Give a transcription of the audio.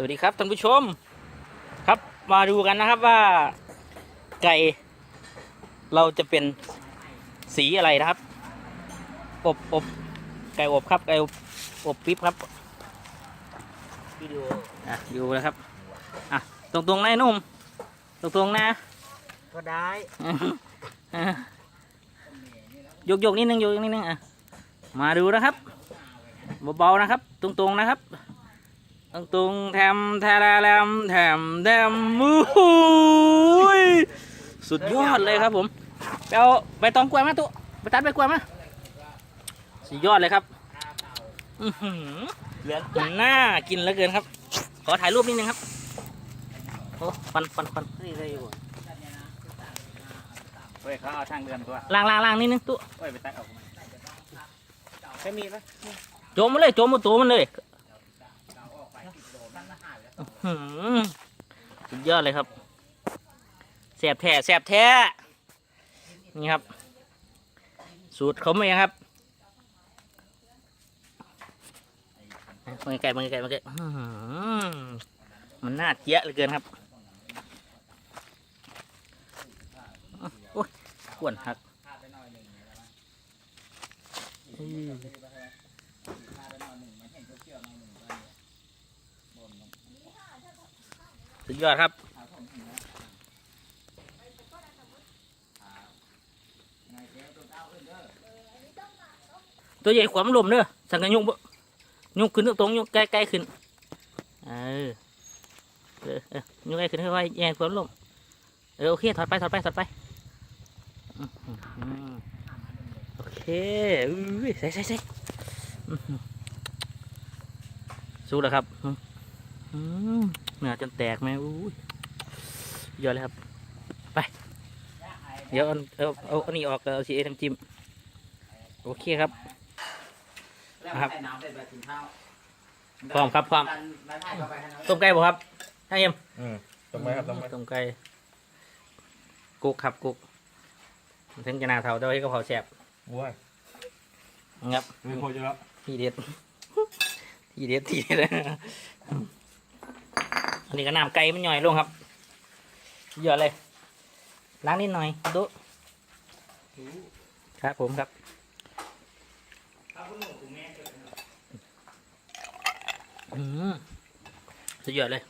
สวัสดีครับท่านผู้ชมครับมาดูกันนะครับว่าไก่เราจะเป็นสีอะไรนะครับอบอบไก่อบครับไก่อบอบปิ๊บครับวิดีโออะดูนะครับอะตรงตรงๆนะไอ้หนุ่มตรงตรงๆนะก็ได้อะยกยกนิดนึงยกนิดนึงอะมาดูนะครับเบาๆนะครับ ตรงตรงๆนะครับ ตรงตรงแถมแทะแลมแถมแถมมูหูยสุดยอดเลยครับผมไปเอาใบตองกล้วยมาตุไปตัดใบกล้วยมาสุดยอดเลยครับเหลืองมันน่ากินเหลือเกินครับ ขอถ่ายรูปนิดนึงครับโอ้ฟันฟันฟันนี่ได้อยู่เฮ้ยเขาเอาทางเดินตัวล่างล่างล่างนิดนึงตุเฮ้ยไปตัดออกมาใช่มีปะโจมมันเลยโจมมาตัวมันเลย อื้อหือสุดยอดเลยครับแสบแท้แสบแท้ นี่ครับ สูตรเขาเองครับมันไก่มันไก่มันไก่มันน่าเจี๊ยะเหลือเกินครับโอ้ยขวนหักอืม สุดยอดครับตัวใหญ่ขวามลมเด้อสังกันยุงบ่ยุงขึ้นตรงยุงใกล้ๆขึ้นเออยุงใกล้ขึ้นค่อยๆแย่งขวามนลมเออโอเคถอดไปถอดไปถอดไปโอเคอุ้ยใส่ใส่ใส่สู้แล้วครับ อืมอืมเนื้อจนแตกไหมอุ้ยยอดเลยครับ ไป เดี๋ยวเอาเอาเอาอันนี้ออกแล้วเอาสีเอทำจิ้มโอเคครับ ครับพร้อมครับพร้อมต้มไก่บ่ครับให้เอ็มอืมตรงไหมครับตรงไหมต้มไก่กุกครับกุกถึงจะหนาเท่าแต่ว่าให้กระเพราแซ่บว้ายครับมีโคจะแล้วทีเด็ดทีเด็ดทีเด็ด อันนี้ก็น้ำไก่มันย่อยลงครับเยอะเลยล้างนิดหน่อยดูครับผมครับอืมสุดยอดเลย